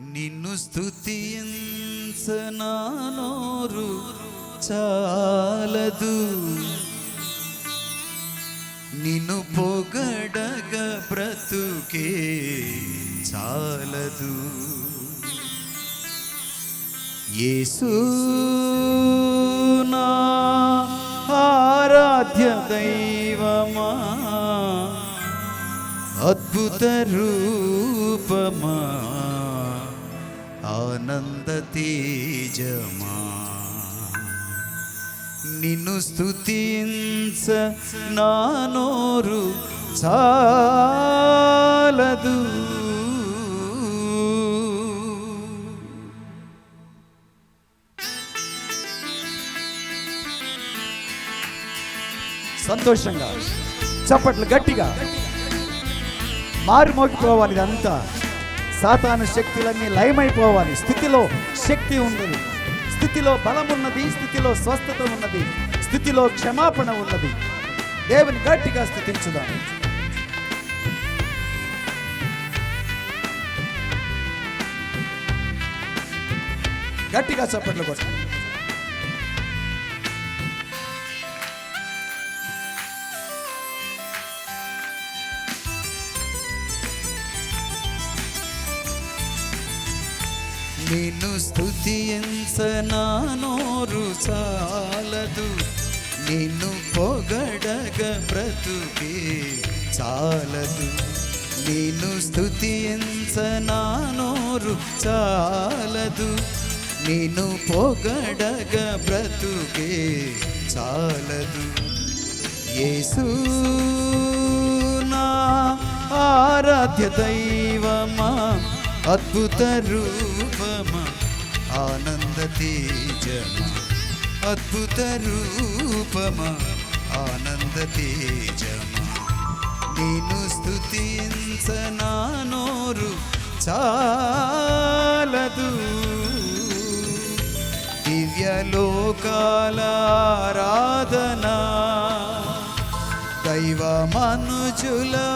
నిన్ను స్థుతించనా నోరు చాలదు. నిన్ను పొగడగ బ్రతుకే చాలదు. యేసు నా ఆరాధ్య దైవమా అద్భుత రూపమా. ఆనంద తేజమా నిన్ను స్థుతించ నా నోరు చాలదు. సంతోషంగా చప్పట్లు గట్టిగా మారు మోగిపోవాలి ఇదంతా. సాతాను శక్తులన్నీ లయమైపోవాలి. స్థితిలో శక్తి ఉన్నది స్థితిలో బలం ఉన్నది స్థితిలో స్వస్థత ఉన్నది స్థితిలో క్షమాపణ ఉన్నది. దేవుని గట్టిగా స్థుతించుదాం. గట్టిగా చప్పట్లు కొట్టాలి నిన్ను స్తుతించ నోరు చాలదు. నిన్ను పొగడగ బ్రతుకే చాలదు. నిన్ను స్తుతించ నోరు చాలదు. నిన్ను పొగడగ బ్రతుకే చాలదు. యేసు నా ఆరాధ్య దైవమా అద్భుత రూపమా ఆనంద తేజమా. అద్భుత రూపమా ఆనంద తేజమా. నేను స్తుతించ నోరు చాలదు. దివ్యలోకాల ఆరాధనా దైవ మనుజులా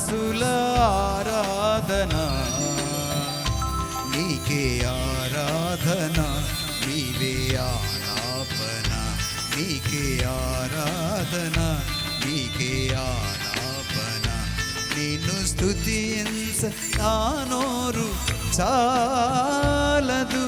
మనసుల ఆరాధన. నీకే ఆరాధన నీవే ఆరాధన నీకే ఆరాధన నీకే ఆరాధన నిన్ను స్తుతించ నా నోరు చాలదు.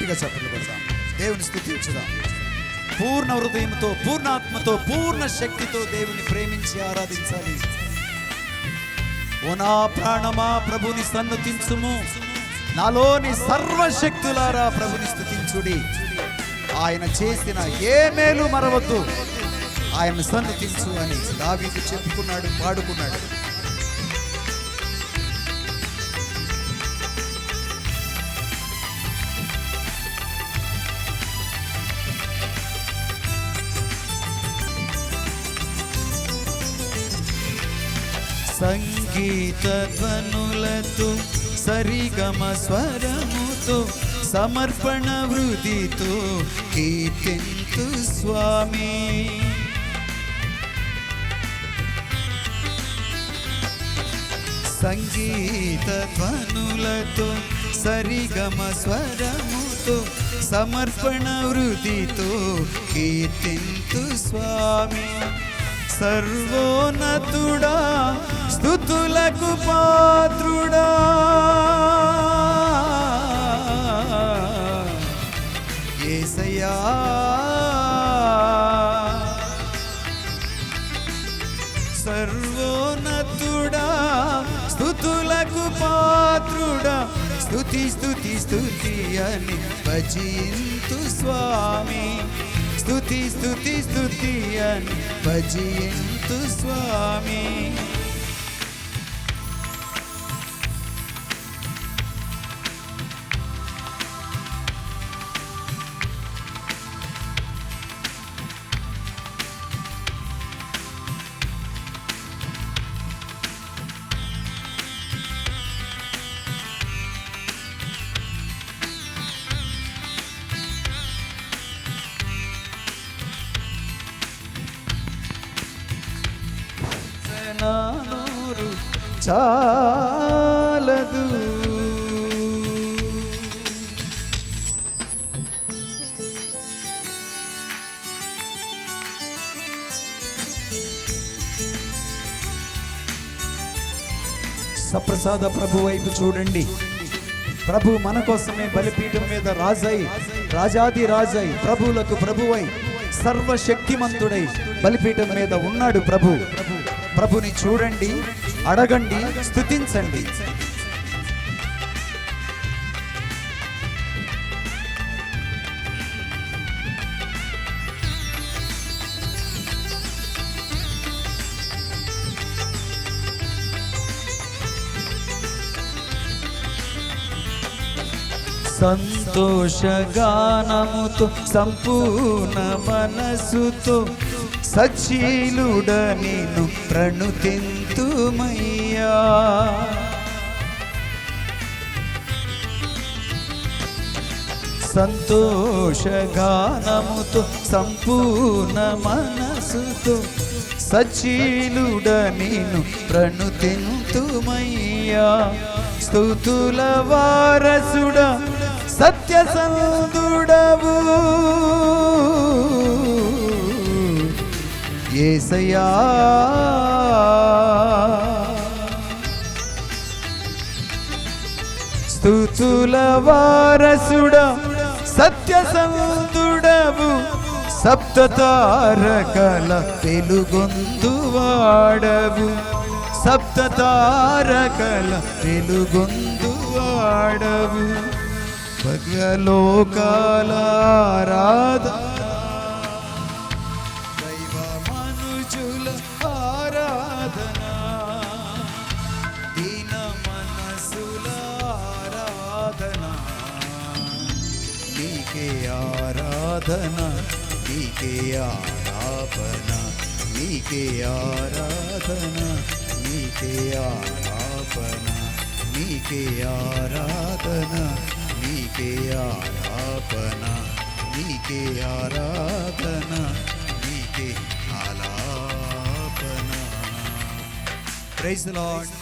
గట్టిగా చెప్పండి కొడదాం దేవుని స్థుతించుదాం. పూర్ణ హృదయంతో పూర్ణాత్మతో పూర్ణ శక్తితో దేవుని ప్రేమించి ఆరాధించాలి. ఓ నా ప్రాణమా ప్రభుని సన్నతించుము నాలోని సర్వశక్తులారా ప్రభుని స్థుతించుడి. ఆయన చేసిన ఏ మేలు మరవద్దు. ఆయన సన్నతించు అని దావీదు చెప్పుకున్నాడు పాడుకున్నాడు. సంగీత ధ్వనులతో సరిగమ స్వరముతో సమర్పణ వృదితో కీర్తింతు స్వామి. సంగీత ధ్వనులతో సరిగమ స్వరముతో సమర్పణ వృదితో కీర్తింతు స్వామి. సర్వోన్నతుడా స్థుతులకు పాత్రుడా. ఏసయా సర్వోన్నతుడా స్థుతులకు పాత్రుడా. స్థుతి స్థుతి స్థుతి అని భజింతు స్వామి. స్థుతి స్థుతి స్థుతి అని. భజయంతు స్వామి. చాలదు. సప్రసాద ప్రభు వైపు చూడండి. ప్రభు మన కోసమే బలిపీఠం మీద రాజై రాజాది రాజై ప్రభువులకు ప్రభువై సర్వశక్తిమంతుడై బలిపీఠం మీద ఉన్నాడు ప్రభు. ప్రభుని చూడండి. అడగండి స్థుతించండి. సంతోషగానముతో సంపూర్ణ మనసుతో సచ్చీలుడ నేను ప్రణుతింతుమయ్యా సంతోషగానముతో సంపూర్ణ మనసుతో సచీలుడ నేను ప్రణుతింతుమయ్యా. స్థుతుల వారసుడ సత్యసంధుడవు. ఏసయా స్తుతుల వారసుడ సత్యసంధుడవు సప్తతారకల వెలుగొందువాడవు సప్తతారకల వెలుగొందువాడవు భగలోకాల రాధా ఆరాధన నీకే ఆరాపన నీకే ఆరాధన నీకే ఆరాపన నీకే ఆరాధన నీకే ఆరాపన నీకే ఆరాధన నీకే ఆలాపన ప్రైజ్ లార్డ్